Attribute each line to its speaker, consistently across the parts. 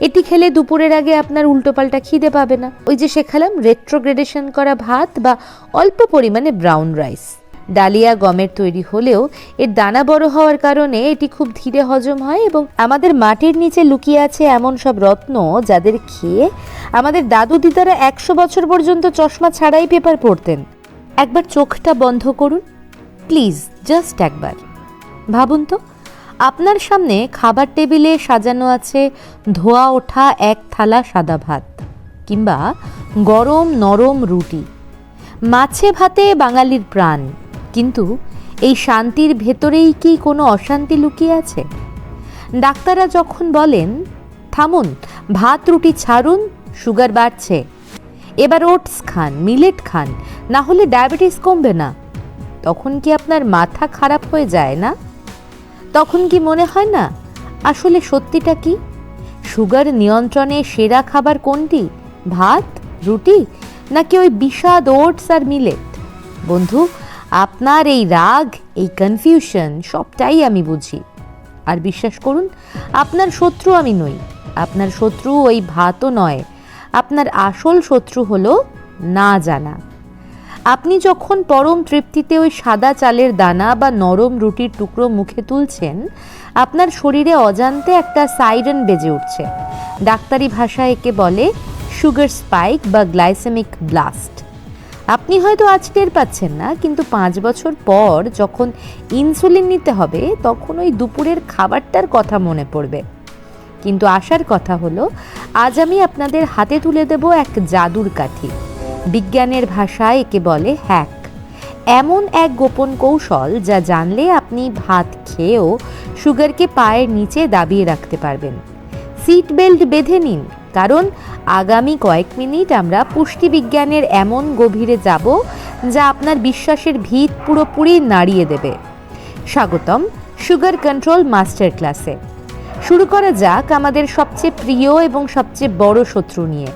Speaker 1: এটি খেলে দুপুরের আগে আপনার উল্টোপাল্টা খিদে পাবে না। ওই যে শেখালাম রেট্রোগ্রেডেশন করা ভাত বা অল্প পরিমাণে ব্রাউন রাইস ডালিয়া, গমের তৈরি হলেও এর দানা বড় হওয়ার কারণে এটি খুব ধীরে হজম হয় এবং আমাদের মাটির নিচে লুকিয়ে আছে এমন সব রত্ন যাদের খেয়ে আমাদের দাদু দিদারা একশো বছর পর্যন্ত চশমা ছাড়াই পেপার পড়তেন। একবার চোখটা বন্ধ করুন। প্লিজ জাস্ট একবার। ভাবুন তো আপনার সামনে খাবার টেবিলে সাজানো আছে ধোয়া ওঠা এক থালা সাদা ভাত কিংবা গরম নরম রুটি। মাছে ভাতে বাঙালির প্রাণ। কিন্তু এই শান্তির ভেতরেই কি কোনো অশান্তি লুকিয়ে আছে? ডাক্তাররা যখন বলেন, থামুন, ভাত রুটি ছাড়ুন, সুগার বাড়ছে। এবার ওটস খান, মিলেট খান, না হলে ডায়াবেটিস কমবে না। তখন কি আপনার মাথা খারাপ হয়ে যায় না? তখন কি মনে হয় না? আসলে সত্যিটা কি? সুগার নিয়ন্ত্রণে সেরা খাবার কোনটি? ভাত, রুটি, নাকি ওই বিষাদ ওটস আর মিলেট? বন্ধু, আপনার এই রাগ, এই কনফিউশন সবটাই আমি বুঝি। আর বিশ্বাস করুন, আপনার শত্রু আমি নই। আপনার শত্রু ওই ভাতও নয়। আপনার আসল শত্রু হলো না জানা। আপনি যখন পরম তৃপ্তিতে ওই সাদা চালের দানা বা নরম রুটির টুকরো মুখে তুলছেন, আপনার শরীরে অজান্তে একটা সাইরেন বেজে উঠছে। ডাক্তারি ভাষায় একে বলে সুগার স্পাইক বা গ্লাইসেমিক ব্লাস্ট। আপনি হয়তো আজ টের পাচ্ছেন না, কিন্তু পাঁচ বছর পর যখন ইনসুলিন নিতে হবে, তখন ওই দুপুরের খাবারটার কথা মনে পড়বে। কিন্তু আসার কথা হলো, আজ আমি আপনাদের হাতে তুলে দেব এক জাদুর কাঠি। বিজ্ঞানের ভাষায় একে বলে হ্যাক। এমন এক গোপন কৌশল যা জানলে আপনি ভাত খেয়েও সুগারকে পায়ের নিচে দাবিয়ে রাখতে পারবেন। সিট বেল্ট বেঁধে নিন, কারণ আগামী কয়েক মিনিট আমরা পুষ্টিবিজ্ঞানের এমন গভীরে যাব যা আপনার বিশ্বাসের ভিত পুরোপুরি নাড়িয়ে দেবে। স্বাগতম সুগার কন্ট্রোল মাস্টার ক্লাসে। শুরু করা যাক আমাদের সবচেয়ে প্রিয় এবং সবচেয়ে বড় শত্রু নিয়ে।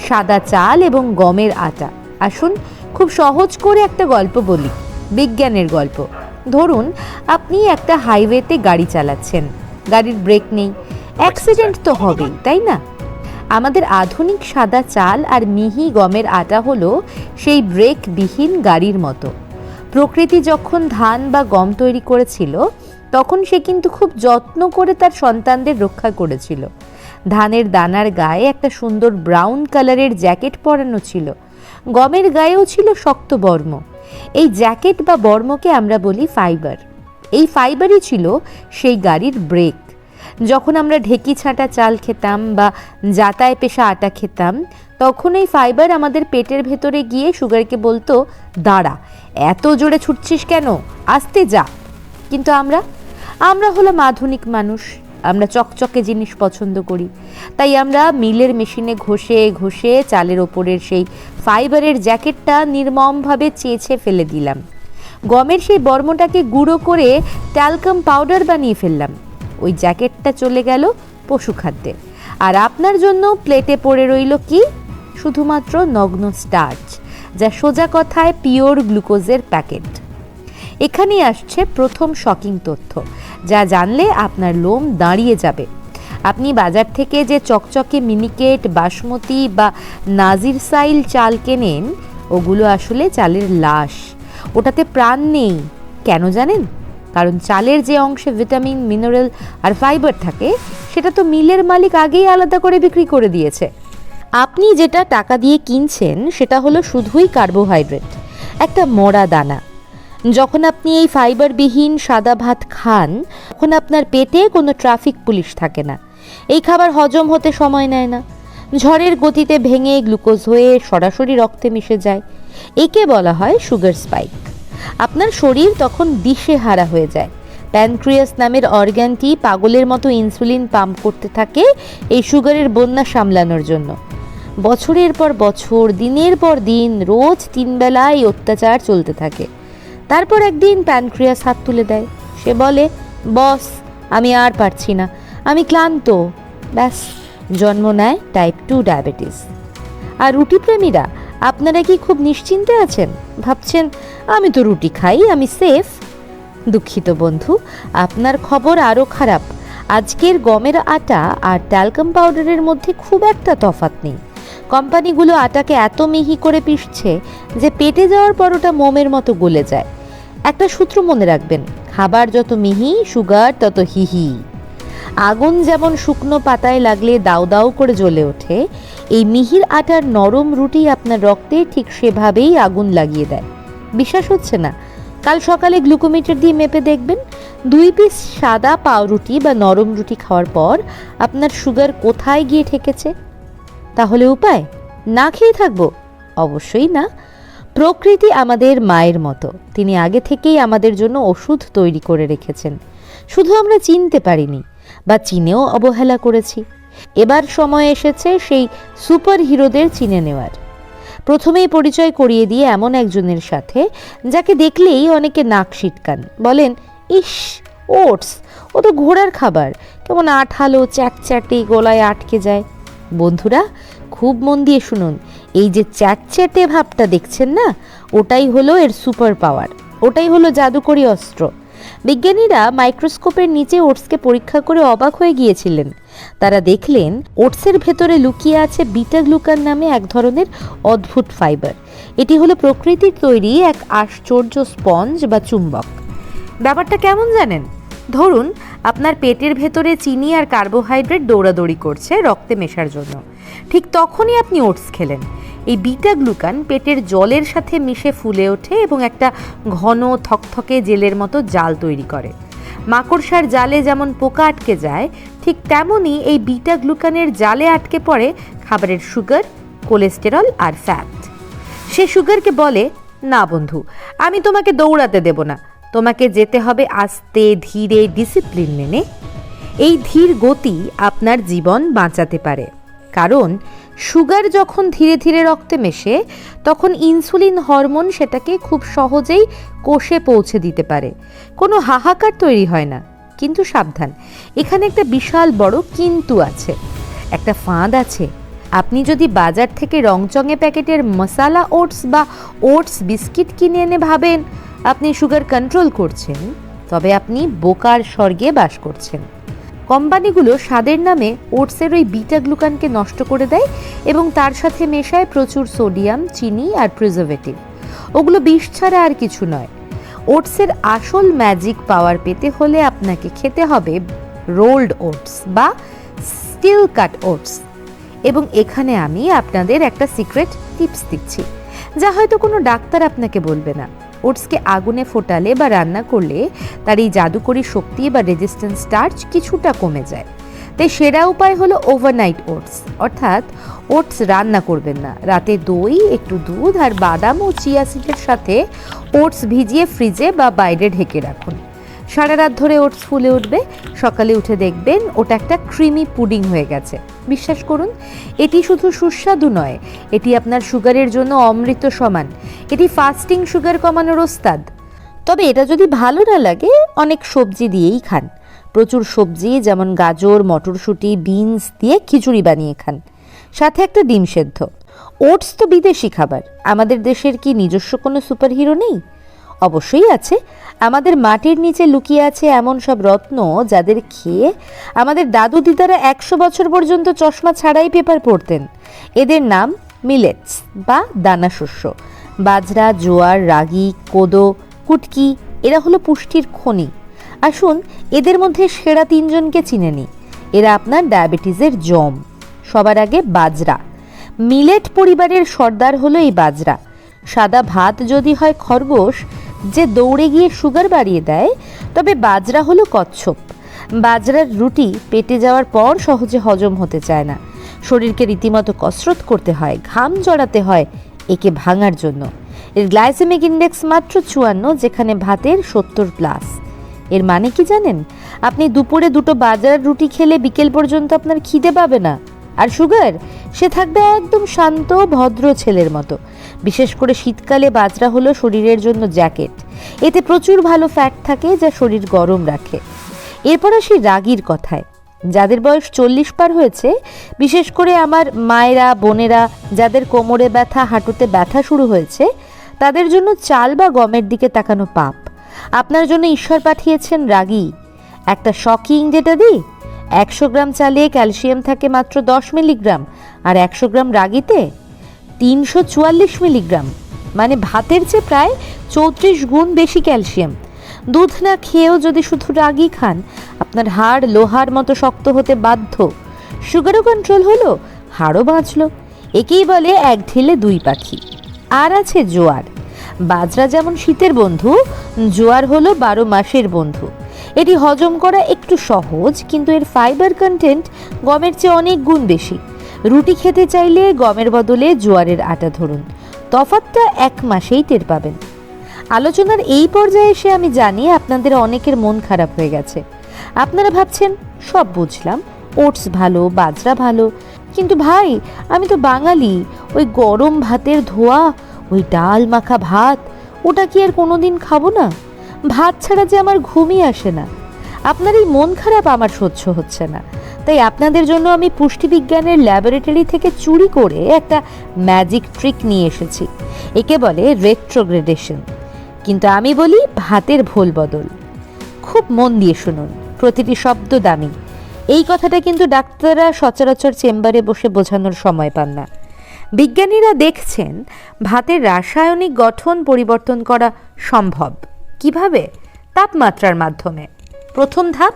Speaker 1: সাদা চাল এবং গমের আটা। আসুন, খুব সহজ করে একটা গল্প বলি, বিজ্ঞানের গল্প। ধরুন, আপনি একটা হাইওয়েতে গাড়ি চালাচ্ছেন। গাড়ির ব্রেক নেই। অ্যাক্সিডেন্ট তো হবেই, তাই না? আমাদের আধুনিক সাদা চাল আর মিহি গমের আটা হলো সেই ব্রেকবিহীন গাড়ির মতো। প্রকৃতি যখন ধান বা গম তৈরি করেছিল, তখন সে কিন্তু খুব যত্ন করে তার সন্তানদের রক্ষা করেছিল। ধানের দানার গায়ে একটা সুন্দর ব্রাউন কালারের জ্যাকেট পরানো ছিল। গমের গায়েও ছিল শক্ত বর্ম। এই জ্যাকেট বা বর্মকে আমরা বলি ফাইবার। এই ফাইবারই ছিল সেই গাড়ির ব্রেক। যখন আমরা ঢেকি ছাঁটা চাল খেতাম বা জাতায় পেশা আটা খেতাম, তখন এই ফাইবার আমাদের পেটের ভেতরে গিয়ে সুগারকে বলতো, দাঁড়া, এত জোরে ছুটছিস কেন? আস্তে যা। কিন্তু আমরা আমরা হলাম আধুনিক মানুষ। আমরা চকচকে জিনিস পছন্দ করি। তাই আমরা মিলের মেশিনে ঘষে ঘষে চালের ওপরের সেই ফাইবারের জ্যাকেটটা নির্মমভাবে চেঁচে ফেলে দিলাম। গমের সেই বর্মটাকে গুঁড়ো করে ট্যালকাম পাউডার বানিয়ে ফেললাম। ওই জ্যাকেটটা চলে গেল পশু খাদ্যে। আর আপনার জন্য প্লেটে পড়ে রইল কি? শুধুমাত্র নগ্ন স্টার্চ, যা সোজা কথায় পিওর গ্লুকোজের প্যাকেট। এখানেই আসছে প্রথম শকিং তথ্য। যা জানলে আপনার লোম দাঁড়িয়ে যাবে। আপনি বাজার থেকে যে চকচকে মিনিকেট, বাসমতি বা নাজির সাইল চাল কেনেন, ওগুলো আসলে চালের লাশ। ওটাতে প্রাণ নেই, কেন জানেন? কারণ চালের যে অংশে ভিটামিন, মিনারেল আর ফাইবার থাকে, সেটা তো মিলের মালিক আগেই আলাদা করে বিক্রি করে দিয়েছে। আপনি যেটা টাকা দিয়ে কিনছেন, সেটা হলো শুধুই কার্বোহাইড্রেট, একটা মরা দানা। যখন আপনি এই ফাইবারবিহীন সাদা ভাত খান, তখন আপনার পেটে কোনো ট্রাফিক পুলিশ থাকে না। এই খাবার হজম হতে সময় নেয় না। ঝড়ের গতিতে ভেঙে গ্লুকোজ হয়ে সরাসরি রক্তে মিশে যায়। একে বলা হয় সুগার স্পাইক। আপনার শরীর তখন দিশে হারা হয়ে যায়। প্যানক্রিয়াস নামের অর্গ্যানটি পাগলের মতো ইনসুলিন পাম্প করতে থাকে এই সুগারের বন্যা সামলানোর জন্য। বছরের পর বছর, দিনের পর দিন, রোজ তিন বেলা এই অত্যাচার চলতে থাকে। তারপর একদিন প্যানক্রিয়াস হাত তুলে দেয়। সে বলে, বস, আমি আর পারছি না। আমি ক্লান্ত। ব্যাস, জন্ম নেয় টাইপ টু ডায়াবেটিস আর রুটি প্রেমীরা আপনারা কি খুব নিশ্চিন্তে আছেন? ভাবছেন, আমি তো রুটি খাই, আমি সেফ দুঃখিত বন্ধু, আপনার খবর আরও খারাপ। আজকের গমের আটা আর ট্যালকাম পাউডারের মধ্যে খুব একটা তফাৎ নেই। কোম্পানিগুলো আটাকে এত মিহি করে পিষছে যে পেটে যাওয়ার পর ওটা মোমের মতো গলে যায়। একটা সূত্র মনে রাখবেন, খাবার যত মিহি, সুগার তত হিহি। আগুন যেমন শুকনো পাতায় লাগলে দাউ দাউ করে জ্বলে ওঠে, এই মিহির আটার নরম রুটি আপনার রক্তে ঠিক সেভাবেই আগুন লাগিয়ে দেয়। বিশ্বাস হচ্ছে না? কাল সকালে গ্লুকোমিটার দিয়ে মেপে দেখবেন, দুই পিস সাদা পাউরুটি বা নরম রুটি খাওয়ার পর আপনার সুগার কোথায় গিয়ে ঠেকেছে? তাহলে উপায়? না খেয়ে থাকব? অবশ্যই না। প্রকৃতি আমাদের মায়ের মতো। তিনি আগে থেকেই আমাদের জন্য ওষুধ তৈরি করে রেখেছেন। শুধু আমরা চিনতে পারিনি বা চিনেও অবহেলা করেছি। এবার সময় এসেছে সেই সুপার হিরোদের চিনে নেওয়ার। প্রথমেই পরিচয় করিয়ে দিয়ে এমন একজনের সাথে যাকে দেখলেই অনেকে নাক সিটকান। বলেন, ইস, ওটস, ও তো ঘোড়ার খাবার। কেমন আঠালো চ্যাটচ্যাটে গলায় আটকে যায়। বন্ধুরা, খুব মন দিয়ে শুনুন। এই যে চ্যাটচ্যাটে ভাবটা দেখছেন না, ওটাই হলো এর সুপার পাওয়ার, ওটাই হলো জাদুকরি অস্ত্র। বিজ্ঞানীরা মাইক্রোস্কোপের নিচে ওটসকে পরীক্ষা করে অবাক হয়ে গিয়েছিলেন। তারা দেখলেন, ওটসের ভেতরে লুকিয়ে আছে বিটা গ্লুকান নামে এক ধরনের অদ্ভুত ফাইবার। এটি হলো প্রকৃতির তৈরি এক আশ্চর্য স্পঞ্জ বা চুম্বক। ব্যাপারটা কেমন জানেন? ধরুন আপনার পেটের ভেতরে চিনি আর কার্বোহাইড্রেট দৌড়াদৌড়ি করছে রক্তে মেশার জন্য। ঠিক তখনই আপনি ওটস খেলেন। এই বিটা গ্লুকান পেটের জলের সাথে মিশে ফুলে ওঠে এবং একটা ঘন থকথকে জেলের মতো জাল তৈরি করে। মাকড়সার জালে যেমন পোকা আটকে যায়, ঠিক তেমনই এই বিটা গ্লুকানের জালে আটকে পড়ে খাবারের সুগার, কোলেস্টেরল আর ফ্যাট। সে সুগারকে বলে, না বন্ধু, আমি তোমাকে দৌড়াতে দেব না। তোমাকে যেতে হবে আস্তে ধীরে ডিসিপ্লিন মেনে। এই ধীর গতি আপনার জীবন বাঁচাতে পারে। কারণ সুগার যখন ধীরে ধীরে রক্তে মেশে, তখন ইনসুলিন হরমোন সেটাকে খুব সহজেই কোষে পৌঁছে দিতে পারে। কোনো হাহাকার তৈরি হয় না, কিন্তু সাবধান। এখানে একটা বিশাল বড় কিন্তু আছে। একটা ফাঁদ আছে। আপনি যদি বাজার থেকে রংচঙে প্যাকেটের মশালা, ওটস বা ওটস বিস্কিট কিনে এনে ভাবেন আপনি সুগার কন্ট্রোল করছেন, তবে আপনি বোকার স্বর্গে বাস করছেন। কোম্পানিগুলো স্বাদের নামে ওটসের ওই বিটা গ্লুকানকে নষ্ট করে দেয় এবং তার সাথে মেশায় প্রচুর সোডিয়াম, চিনি আর প্রিজার্ভেটিভ। ওগুলো বিষ ছাড়া আর কিছু নয়। ওটসের আসল ম্যাজিক পাওয়ার পেতে হলে আপনাকে খেতে হবে রোল্ড ওটস বা স্টিল কাট ওটস। এবং এখানে আমি আপনাদের একটা সিক্রেট টিপস দিচ্ছি, যা হয়তো কোনো ডাক্তার আপনাকে বলবে না। ওটসকে আগুনে ফোটালে বা রান্না করলে তার এই জাদুকরি শক্তি বা রেজিস্ট্যান্স স্টার্চ কিছুটা কমে যায়। তাই সেরা উপায় হলো ওভারনাইট ওটস অর্থাৎ ওটস রান্না করবেন না। রাতে দই, একটু দুধ আর বাদাম ও চিয়া সিডের সাথে ওটস ভিজিয়ে ফ্রিজে বা বাইরে ঢেকে রাখুন। সারা রাত ধরে ওটস ফুলে উঠবে। সকালে উঠে দেখবেন ওটা একটা ক্রিমি পুডিং হয়ে গেছে। বিশ্বাস করুন, এটি শুধু সুস্বাদু নয়, এটি আপনার সুগারের জন্য অমৃত সমান। এটি ফাস্টিং সুগার কমানোর ওস্তাদ। তবে এটা যদি ভালো না লাগে, অনেক সবজি দিয়েই খান। প্রচুর সবজি, যেমন গাজর, মটরশুঁটি, বিনস দিয়ে খিচুড়ি বানিয়ে খান। সাথে একটা ডিম সেদ্ধ। ওটস তো বিদেশি খাবার। আমাদের দেশের কি নিজস্ব কোনো সুপার হিরো নেই? অবশ্যই আছে। আমাদের মাটির নিচে লুকিয়ে আছে এমন সব রত্ন যাদের খেয়ে আমাদের দাদু দিদারা একশো বছর পর্যন্ত চশমা ছাড়াই পেপার পড়তেন। এদের নাম মিলেটস বা দানা শস্য। বাজরা, জোয়ার, রাগি, কোদো, কুটকি, এরা হলো পুষ্টির খনি। আসুন, এদের মধ্যে সেরা তিনজনকে চিনে নিই। এরা আপনার ডায়াবেটিসের জম। সবার আগে বাজরা। মিলেট পরিবারের সর্দার হলো এই বাজরা। সাদা ভাত যদি হয় খরগোশ যে দৌড়ে গিয়ে সুগার বাড়িয়ে দেয়, তবে বাজরা হলো কচ্ছপ। বাজরার রুটি পেটে যাওয়ার পর সহজে হজম হতে চায় না। শরীরকে রীতিমতো কসরত করতে হয়, ঘাম জড়াতে হয়, একে ভাঙার জন্য। এর গ্লাইসেমিক ইন্ডেক্স মাত্র চুয়ান্ন, যেখানে ভাতের সত্তর প্লাস। এর মানে কি জানেন? আপনি দুপুরে দুটো বাজার রুটি খেলে বিকেল পর্যন্ত আপনার খিদে পাবে না। আর সুগার? সে থাকবে একদম শান্ত, ভদ্র ছেলের মতো। বিশেষ করে শীতকালে বাজরা হলো শরীরের জন্য জ্যাকেট। এতে প্রচুর ভালো ফ্যাট থাকে যা শরীর গরম রাখে। এরপর আসি রাগির কথায়। যাদের বয়স চল্লিশ পার হয়েছে, বিশেষ করে আমার মায়েরা, বোনেরা, যাদের কোমরে ব্যথা, হাঁটুতে ব্যথা শুরু হয়েছে, তাদের জন্য চাল বা গমের দিকে তাকানো পাপ। আপনার জন্য ঈশ্বর পাঠিয়েছেন রাগী। একটা শকিং যেটা দিই একশো গ্রাম চালে ক্যালসিয়াম থাকে মাত্র দশ মিলিগ্রাম, আর একশো গ্রাম রাগিতে তিনশো চুয়াল্লিশ মিলিগ্রাম মানে ভাতের চেয়ে প্রায় চৌত্রিশ গুণ বেশি ক্যালসিয়াম। দুধ না খেয়েও যদি শুধু রাগি খান, আপনার হাড় লোহার মতো শক্ত হতে বাধ্য। সুগারও কন্ট্রোল হলো, হাড়ও বাঁচলো। একেই বলে এক ঢিলে দুই পাখি। আর আছে জোয়ার। বাজরা যেমন শীতের বন্ধু, জোয়ার হলো বারো মাসের বন্ধু। এটি হজম করা একটু সহজ, কিন্তু এর ফাইবার কন্টেন্ট গমের চেয়ে অনেক গুণ বেশি। রুটি খেতে চাইলে গমের বদলে জোয়ারের আটা ধরুন। তফাতটা এক মাসেই টের পাবেন। আলোচনার এই পর্যায়ে এসে আমি জানি আপনাদের অনেকের মন খারাপ হয়ে গেছে। আপনারা ভাবছেন, সব বুঝলাম, ওটস ভালো, বাজরা ভালো, কিন্তু ভাই, আমি তো বাঙালি, ওই গরম ভাতের ধোয়া, ওই ডাল মাখা ভাত, ওটা কি আর কোনোদিন খাব না? ভাত ছাড়া যে আমার ঘুমই আসে না। আপনার এই মন খারাপ আমার সহ্য হচ্ছে না। তাই আপনাদের জন্য আমি পুষ্টিবিজ্ঞানের ল্যাবরেটরি থেকে চুরি করে একটা ম্যাজিক ট্রিক নিয়ে এসেছি। একে বলে রেট্রোগ্রেডেশন কিন্তু আমি বলি ভাতের ভোল বদল। খুব মন দিয়ে শুনুন, প্রতিটি শব্দ দামি। এই কথাটা কিন্তু ডাক্তাররা সচরাচর চেম্বারে বসে বোঝানোর সময় পান না। বিজ্ঞানীরা দেখছেন ভাতের রাসায়নিক গঠন পরিবর্তন করা সম্ভব। কীভাবে? তাপমাত্রার মাধ্যমে। প্রথম ধাপ,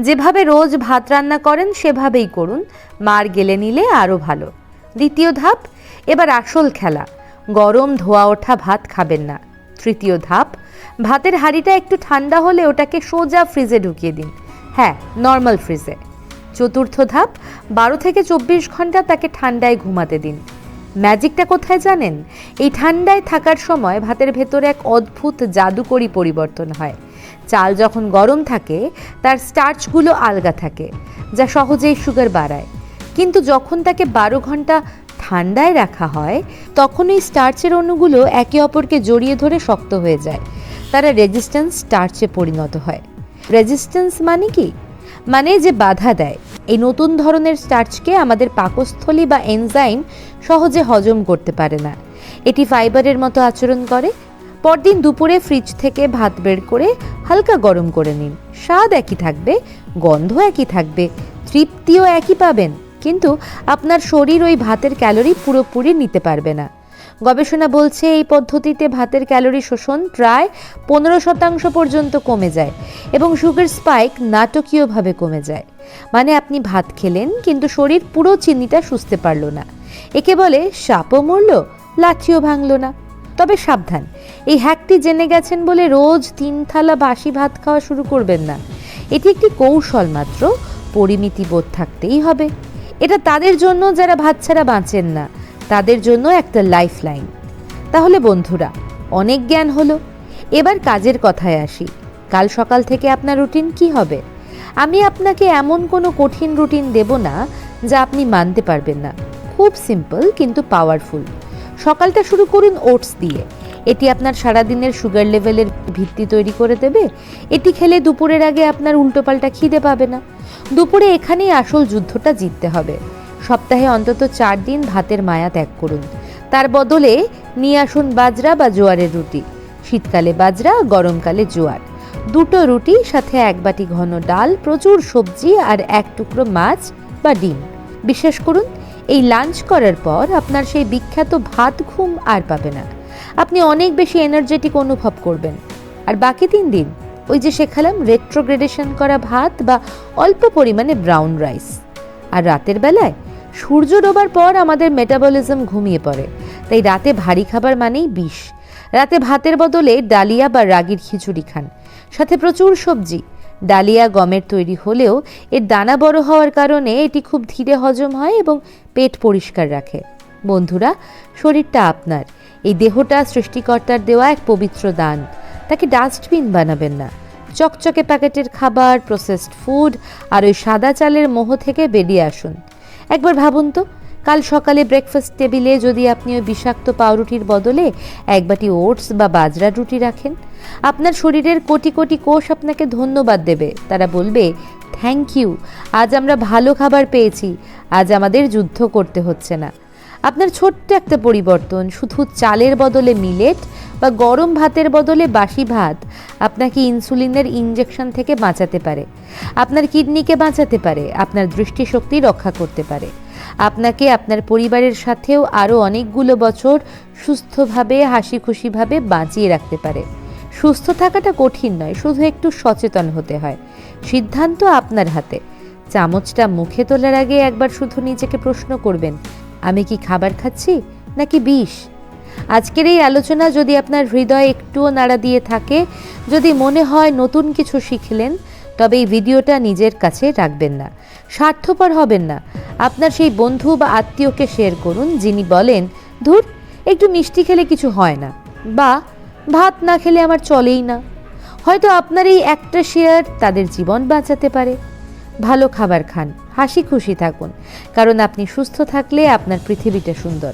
Speaker 1: যেভাবে রোজ ভাত রান্না করেন সেভাবেই করুন। মার গেলে নিলে আরও ভালো। দ্বিতীয় ধাপ, এবার আসল খেলা। গরম ধোয়া ওঠা ভাত খাবেন না। তৃতীয় ধাপ, ভাতের হাঁড়িটা একটু ঠান্ডা হলে ওটাকে সোজা ফ্রিজে ঢুকিয়ে দিন। হ্যাঁ নর্মাল ফ্রিজে। চতুর্থ ধাপ, বারো থেকে চব্বিশ ঘণ্টা তাকে ঠান্ডায় ঘুমাতে দিন। ম্যাজিকটা কোথায় জানেন? এই ঠান্ডায় থাকার সময় ভাতের ভেতরে এক অদ্ভুত জাদুকরী পরিবর্তন হয়। চাল যখন গরম থাকে, তার স্টার্চগুলো আলগা থাকে, যা সহজেই সুগার বাড়ায়। কিন্তু যখন তাকে বারো ঘণ্টা ঠান্ডায় রাখা হয়, তখন এই স্টার্চের অণুগুলো একে অপরকে জড়িয়ে ধরে শক্ত হয়ে যায়। তারা রেজিস্ট্যান্স স্টার্চে পরিণত হয়। রেজিস্ট্যান্স মানে কি? মানে যে বাধা দেয়। এই নতুন ধরনের স্টার্চকে আমাদের পাকস্থলী বা এনজাইম সহজে হজম করতে পারে না। এটি ফাইবারের মতো আচরণ করে। পরদিন দুপুরে ফ্রিজ থেকে ভাত বের করে হালকা গরম করে নিন। স্বাদ একই থাকবে গন্ধ একই থাকবে, তৃপ্তিও একই পাবেন। কিন্তু আপনার শরীর ওই ভাতের ক্যালোরি পুরোপুরি নিতে পারবে না। গবেষণা বলছে এই পদ্ধতিতে ভাতের ক্যালোরি শোষণ প্রায় পনেরো শতাংশ পর্যন্ত কমে যায় এবং সুগার স্পাইক নাটকীয়ভাবে কমে যায়। মানে আপনি ভাত খেলেন, কিন্তু শরীর পুরো চিনিটা সুস্থতে পারল না। একে বলে সাপও মরল, লাঠিও ভাঙল না। তবে সাবধান, এই হ্যাকটি জেনে গেছেন বলে রোজ তিন থালা বাসি ভাত খাওয়া শুরু করবেন না। এটি একটি কৌশল মাত্র পরিমিতি বোধ থাকতেই হবে। এটা তাদের জন্য যারা ভাত ছাড়া বাঁচেন না। তাদের জন্য একটা লাইফ লাইন তাহলে বন্ধুরা, অনেক জ্ঞান হলো। এবার কাজের কথায় আসি। কাল সকাল থেকে আপনার রুটিন কি হবে? আমি আপনাকে এমন কোনো কঠিন রুটিন দেব না যা আপনি মানতে পারবেন না। খুব সিম্পল, কিন্তু পাওয়ারফুল। সকালটা শুরু করুন ওটস দিয়ে। এটি আপনার সারাদিনের সুগার লেভেলের ভিত্তি তৈরি করে দেবে। এটি খেলে দুপুরের আগে আপনার উল্টোপাল্টা খিদে পাবে না। দুপুরে এখানেই আসল যুদ্ধটা জিততে হবে। সপ্তাহে অন্তত চার দিন ভাতের মায়া ত্যাগ করুন। তার বদলে নিয়ে আসুন বাজরা বা জোয়ারের রুটি। শীতকালে বাজরা, গরমকালে জোয়ার। দুটো রুটি, সাথে এক বাটি ঘন ডাল, প্রচুর সবজি আর এক টুকরো মাছ বা ডিম। বিশ্বাস করুন, এই লাঞ্চ করার পর আপনার সেই বিখ্যাত ভাত ঘুম আর পাবে না। আপনি অনেক বেশি এনার্জেটিক অনুভব করবেন। আর বাকি তিন দিন, ওই যে শেখালাম রেট্রোগ্রেডেশন করা ভাত বা অল্প পরিমাণে ব্রাউন রাইস আর রাতের বেলায় সূর্য ডোবার পর আমাদের মেটাবলিজম ঘুমিয়ে পড়ে। তাই রাতে ভারী খাবার মানেই বিষ। রাতে ভাতের বদলে ডালিয়া বা রাগির খিচুড়ি খান। সাথে প্রচুর সবজি। ডালিয়া গমের তৈরি হলেও এর দানা বড় হওয়ার কারণে এটি খুব ধীরে হজম হয় এবং পেট পরিষ্কার রাখে। বন্ধুরা, শরীরটা আপনার। এই দেহটা সৃষ্টিকর্তার দেওয়া এক পবিত্র দান। তাকে ডাস্টবিন বানাবেন না। চকচকে প্যাকেটের খাবার প্রসেসড ফুড আর ওই সাদা চালের মোহ থেকে বেরিয়ে আসুন। একবার ভাবুন তো, কাল সকালে ব্রেকফাস্ট টেবিলে যদি আপনি ওই বিষাক্ত পাউরুটির বদলে এক বাটি ওটস বা বাজরা রুটি রাখেন, আপনার শরীরের কোটি কোটি কোষ আপনাকে ধন্যবাদ দেবে। তারা বলবে থ্যাংক ইউ আজ আমরা ভালো খাবার পেয়েছি, আজ আমাদের যুদ্ধ করতে হচ্ছে না। আপনার ছোট্ট একটা পরিবর্তন, শুধু চালের বদলে মিলেট বা গরম ভাতের বদলে বাসি ভাত আপনাকে ইনসুলিনের ইনজেকশন থেকে বাঁচাতে পারে। আপনার কিডনিকে বাঁচাতে পারে, আপনার দৃষ্টিশক্তি রক্ষা করতে পারে। আপনাকে আপনার পরিবারের সাথেও আরও অনেকগুলো বছর সুস্থভাবে হাসি খুশিভাবে বাঁচিয়ে রাখতে পারে। সুস্থ থাকাটা কঠিন নয়, শুধু একটু সচেতন হতে হয়। সিদ্ধান্ত আপনার হাতে। চামচটা মুখে তোলার আগে একবার শুধু নিজেকে প্রশ্ন করবেন আমি কি খাবার খাচ্ছি নাকি বিষ? আজকের এই আলোচনা যদি আপনার হৃদয় একটুও নাড়া দিয়ে থাকে, যদি মনে হয় নতুন কিছু শিখলেন, তবে এই ভিডিওটা নিজের কাছে রাখবেন না। স্বার্থপর হবেন না। আপনার সেই বন্ধু বা আত্মীয়কে শেয়ার করুন, যিনি বলেন, ধুর, একটু মিষ্টি খেলে কিছু হয় না। বা, ভাত না খেলে আমার চলেই না। হয়তো আপনার এই একটা শেয়ার তাদের জীবন বাঁচাতে পারে। ভালো খাবার খান, হাসি খুশি থাকুন, কারণ আপনি সুস্থ থাকলে আপনার পৃথিবীটা সুন্দর।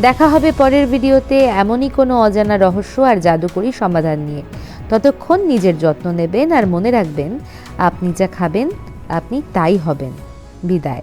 Speaker 1: দেখা হবে পরের ভিডিওতে, এমনই কোনো অজানা রহস্য আর জাদুকরি সমাধান নিয়ে। ততক্ষণ নিজের যত্ন নেবেন আর মনে রাখবেন, আপনি যা খাবেন, আপনি তাই হবেন। বিদায়।